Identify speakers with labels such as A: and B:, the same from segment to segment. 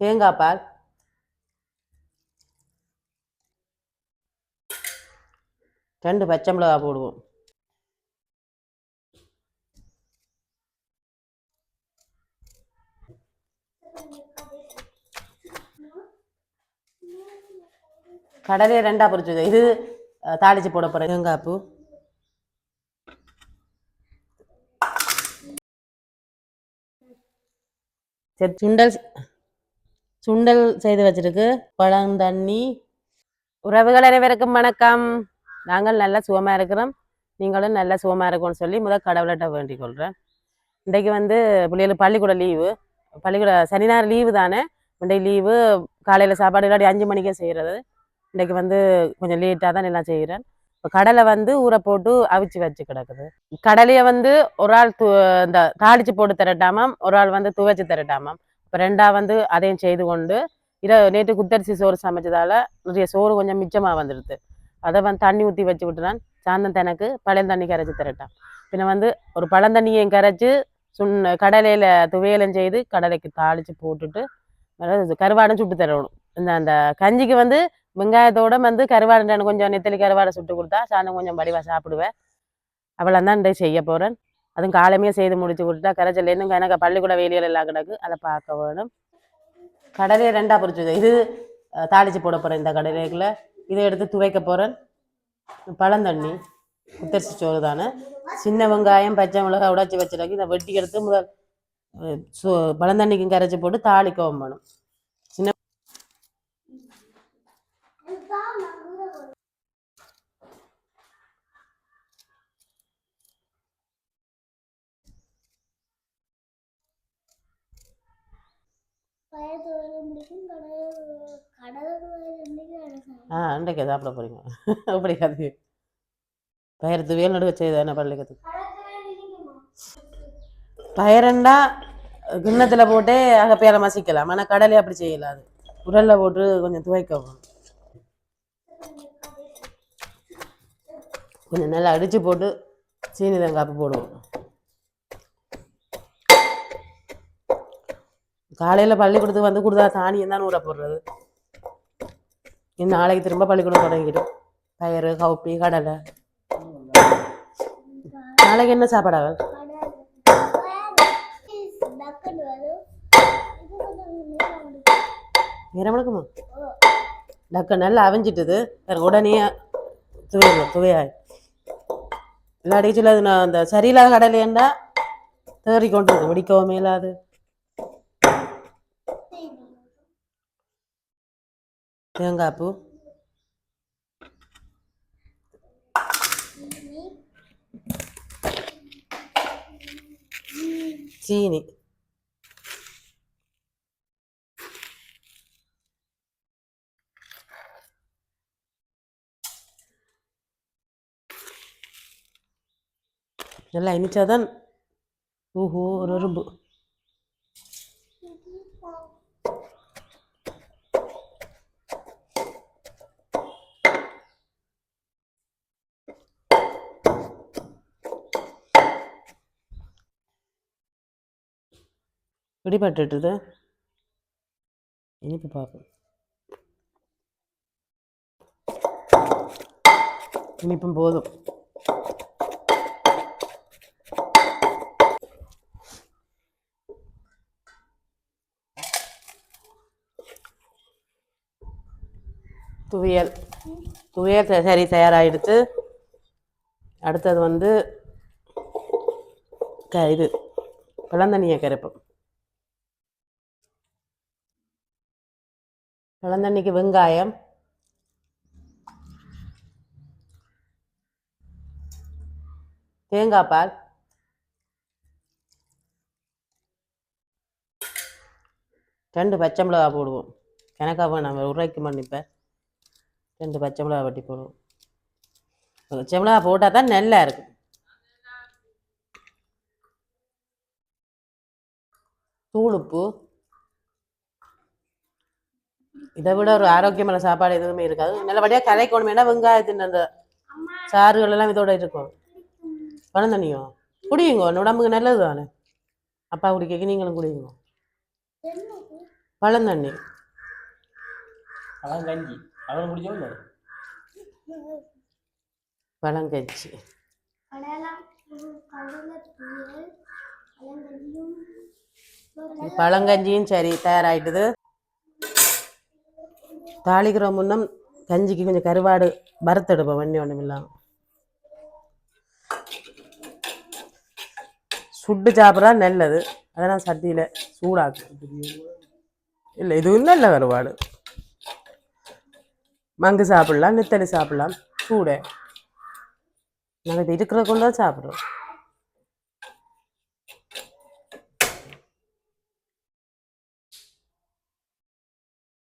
A: தேங்காய் பால். ரெண்டு பச்சை மிளகா போடுவோம். கடலையை ரெண்டாக பொறிச்சு இது தாளித்து தாளிச்சு போட போகிறேன் தேங்காய் பூ. சரி சுண்டல் சுண்டல் செய்து வச்சிருக்கு. பழம் தண்ணி. உறவுகள் அனைவருக்கும் வணக்கம். நாங்கள் நல்ல சுகமாக இருக்கிறோம். நீங்களும் நல்ல சுகமாக இருக்கும்னு சொல்லி முதல் கடவுள்கிட்ட வேண்டிக் கொள்கிறேன் இன்றைக்கு வந்து பிள்ளைகளுக்கு பள்ளிக்கூட லீவு. பள்ளிக்கூட சனி ஞாயிறு லீவு தானே. இன்றைக்கு லீவு. காலையில் சாப்பாடு இல்லாட்டி அஞ்சு மணிக்கே செய்கிறது இன்றைக்கு வந்து கொஞ்சம் லேட்டாக தான் எல்லாம் செய்கிறேன் இப்போ கடலை வந்து ஊற போட்டு அவிச்சு வச்சு கிடக்குது. கடலையை வந்து ஒரு ஆள் து இந்த தாளிச்சு போட்டு தரட்டாமாம் ஒரு ஆள் வந்து துவைச்சு தரட்டாமாம் இப்போ ரெண்டாக வந்து அதையும் செய்து கொண்டு இர நேற்று குத்தரிசி சோறு சமைச்சதால் நிறைய சோறு கொஞ்சம் மிச்சமாக வந்துடுது. அதை வந்து தண்ணி ஊற்றி வச்சு விட்டுறான் சாயந்தரம் தனக்கு பழைய தண்ணி கரைச்சி தரட்டான். பின்ன வந்து ஒரு பழந்தண்ணியையும் கரைச்சி சுண் கடலையில் துவையலும் செய்து கடலைக்கு தாளித்து போட்டுட்டு கருவாடும் சுட்டு தரணும். இந்த அந்த கஞ்சிக்கு வந்து வெங்காயத்தோட வந்து கருவாடு கொஞ்சம் நெத்தலி கருவாடை சுட்டு கொடுத்தா சாயந்தரம் கொஞ்சம் வடிவாக சாப்பிடுவேன். அவ்வளோ தான் செய்ய போகிறேன் அதுவும் காலமே செய்து முடிச்சு கொடுத்தா கரைச்சல் இன்னும் எனக்கு பள்ளிக்கூட வேலைகள் எல்லாம் கிடக்கு. அதை பார்க்க வேணும். கடலையை ரெண்டாக பொரிச்சு இது தாளித்து தாளிச்சு போட போகிறேன் இந்த கடலைக்குள்ள இதை எடுத்து துவைக்க போகிறேன் பழந்தண்ணி குத்தரிசி சோறு தானே. சின்ன வெங்காயம் பச்சை மிளகாய் உடைச்சி வச்சிருக்கு இதை வெட்டி எடுத்து முதல் சோ பழந்தண்ணிக்கும் கரைச்சி போட்டு தாளிக்கவும் வேணும் சின்ன
B: பயிர் துவையலும் பிடிக்கும் கடலை கடலை துவையலும் பிடிக்கும் அண்டைக்கு
A: ஆ சாப்பிட போகிறீங்க அப்படி அது. பயிர் துவையல் நடுவ செய்தானே பள்ளிக்கத்துக்கு பயிரண்டா கிண்ணத்தில் போட்டே அகப்பையால் மசிக்கலாம். ஆனால் கடலே அப்படி செய்யலாது உரலில் போட்டு கொஞ்சம் துவைக்கவும். கொஞ்சம் நல்லா அடித்து போட்டு சீனி தேங்காப்பு போடுவோம். காலையில் பள்ளிக்கூடத்துக்கு வந்து கொடுத்தா தானியம் தான் ஊற போடுறது. நாளைக்கு திரும்ப பள்ளிக்கூடம் தொடங்கிடும். பயிறு கவுப்பி கடலை. நாளைக்கு என்ன சாப்பாடாக
B: டக்குன்னு நேரம்
A: எடுக்குமா? டக்கு நல்லா அவிஞ்சிட்டுது. வேறு உடனே துவையணும் துவையாய். இல்லாட்டி சொல்ல நான் அந்த சரியில்லாத கடலையண்டா தேறி கொண்டு இருக்கு இல்லாது. தேங்காய் பூ சீனி நல்லா இனிச்சாதான் ஓஹோ ஒரு எறும்பு பிடிபட்டுட்டுது இனிப்பு பார்ப்போம் இனிப்பும் போதும். துவையல். துவையல் சரி தயாராகிடுத்து அடுத்தது வந்து க இது பழந்தனியை கரைப்போம் பழந்தண்ணிக்கு வெங்காயம் தேங்காய் பால் ரெண்டு பச்சை மிளகா போடுவோம் கணக்காக வேணாம் உரைக்கு மன்னிப்பேன் ரெண்டு பச்சை மிளகா வெட்டி போடுவோம் பச்சை மிளகா போட்டால் தான் நல்லா இருக்கும் தூளுப்பு இதை விட ஒரு ஆரோக்கியமான சாப்பாடு எதுவுமே இருக்காது. நல்லபடியாக கலைக்கணும் ஏன்னா வெங்காயத்தின் அந்த சாறுகள் எல்லாம் இதோட இருக்கும். பழம் தண்ணியும் குடியுங்க உடம்புக்கு நல்லது தானே? அப்பா குடிக்க நீங்களும் குடியுங்க? பழந்தண்ணி
C: அதான் கஞ்சி. அவன் குடிச்சோம்
A: பழங்கஞ்சி
B: பழங்கஞ்சியும்
A: பழங்கஞ்சியும் சரி தயாராகிட்டுது தாளிக்கிற முன்னம் கஞ்சிக்கு கொஞ்சம் கருவாடு வறுத்தெடுப்போம் வண்டி ஒன்றும் இல்லாமல் சுட்டு சாப்பிட்றா நல்லது. அதெல்லாம் சட்டியில் சூடாக்கு. இல்லை இதுவும் நல்ல கருவாடு. மங்கு சாப்பிடலாம் நித்தலி சாப்பிடலாம் சூடே. நாங்கள் இது இருக்கிற கொண்டு தான் சாப்பிட்றோம்.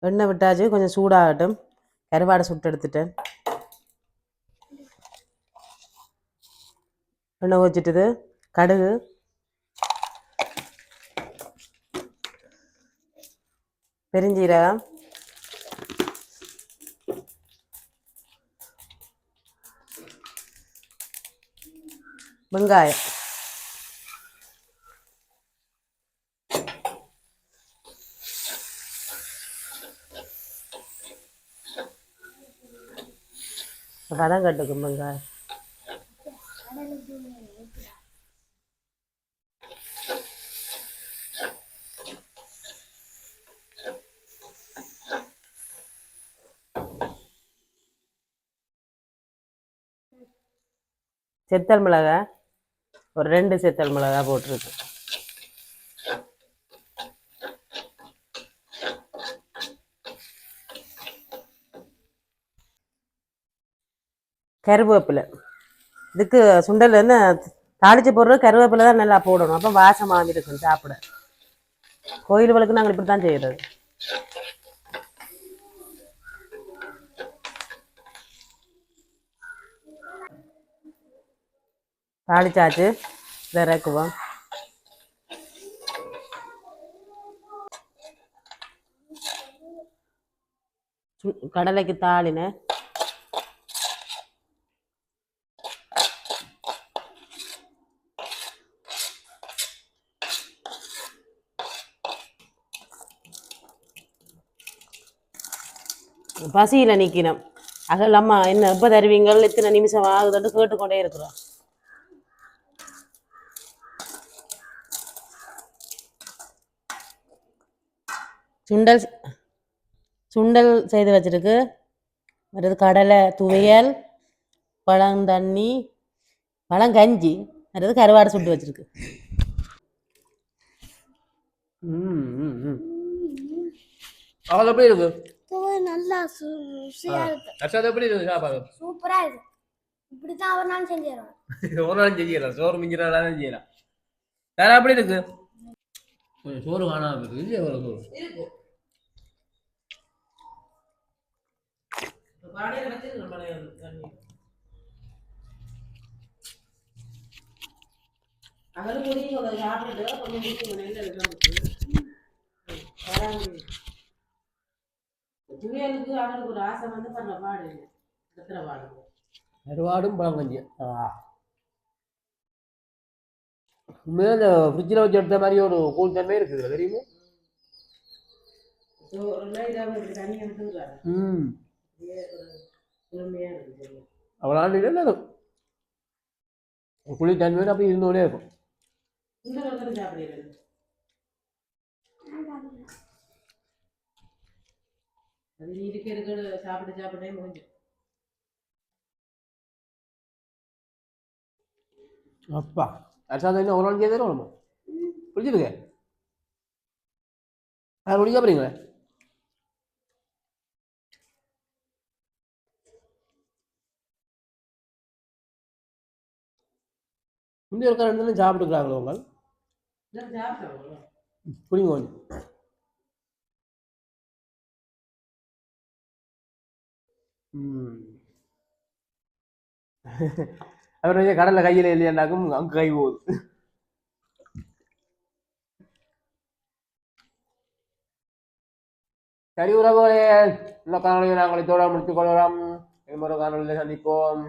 A: எண்ணெய் விட்டாச்சு கொஞ்சம் சூடாகட்டும். கருவாடை சுட்டு எடுத்துட்டேன். எண்ணெய் வச்சுட்டுது கடுகு. பெருஞ்சீரகம். வெங்காயம். கதம் கட்டு வெங்காயம் செத்தல் மிளகாய் ஒரு ரெண்டு செத்தல் மிளகாய் போட்டிருக்கு. கருவேப்பிலை. இதுக்கு சுண்டல் என்ன தாளிச்சு போடுறது கருவேப்பிலை தான் நல்லா போடணும். அப்போ வாசமாக இருக்கும் சாப்பிட. கோயில்களுக்கு நாங்கள் இப்படி தான் செய்கிறது தாளிச்சாச்சு. இதை இறக்குவோம். சு- கடலைக்கு தாளினேன். பசியில் நிற்கணும் அகலம்மா என்ன எப்போ தருவீங்கள் இத்தனை நிமிஷம் ஆகுதுன்னு கேட்டுக்கொண்டே இருக்கிறோம். சுண்டல் சுண்டல் செய்து வச்சிருக்கு. அடுத்து கடலை துவையல் பழந்தண்ணி பழங்கஞ்சி அடுத்து கருவாடை சுட்டு வச்சிருக்கு.
C: அவ்வளோ எப்படி இருக்கு
B: நல்லா ருசியா இருக்கு.
C: அர்ஷாத் எப்படி இருக்கு சாப்பாடு?
B: சூப்பரா இருக்கு. இப்படித்தான் ஒரு நாள் செஞ்சிடறோம்.
C: ஒரு நாள் செய்யலாம் சோறு மிஞ்சிற நாளும் செய்யலாம் வேற எப்படி இருக்கு? கொஞ்சம் சோறு காணாம இருக்கு. இல்லையா ஒரு சோறு
A: துவையலுக்கு அவனுக்கு ஒரு ஆசை வந்து பண்ண பாடு எத்தனை பாடு
C: கருவாடும் பழங்கஞ்சி. உண்மையாக இந்த ஃப்ரிட்ஜில் வச்சு எடுத்த மாதிரி ஒரு கூல் தன்மை இருக்குது தெரியுமா? ம். அவ்வளோ ஆண்டு குளிர் தன்மையோடு அப்படியே இருந்தோடே இருக்கும்.
A: அது நீ இருக்க இருக்க சாப்பிட்டு சாப்பிட்டே முடிஞ்சு
C: அப்பா என்ன ஒரு நாள் செய்ய தருவோம் பிடிச்சிருக்கு அது முடிஞ்சா போறீங்களே இந்த இருக்கிற ரெண்டு சாப்பிட்டுக்கிறாங்களோ உங்கள் புரியுங்க கொஞ்சம் Hmm. அவர் வந்து கடலில் கையில் இல்லையாண்டாக்கும் அங்கே கை போகுது. சரி உறவுகளே உள்ள காணொலியை நாங்கள் இதோட முடித்துக் கொள்ளலாம் இன்னொரு காணொலியில் சந்திப்போம்.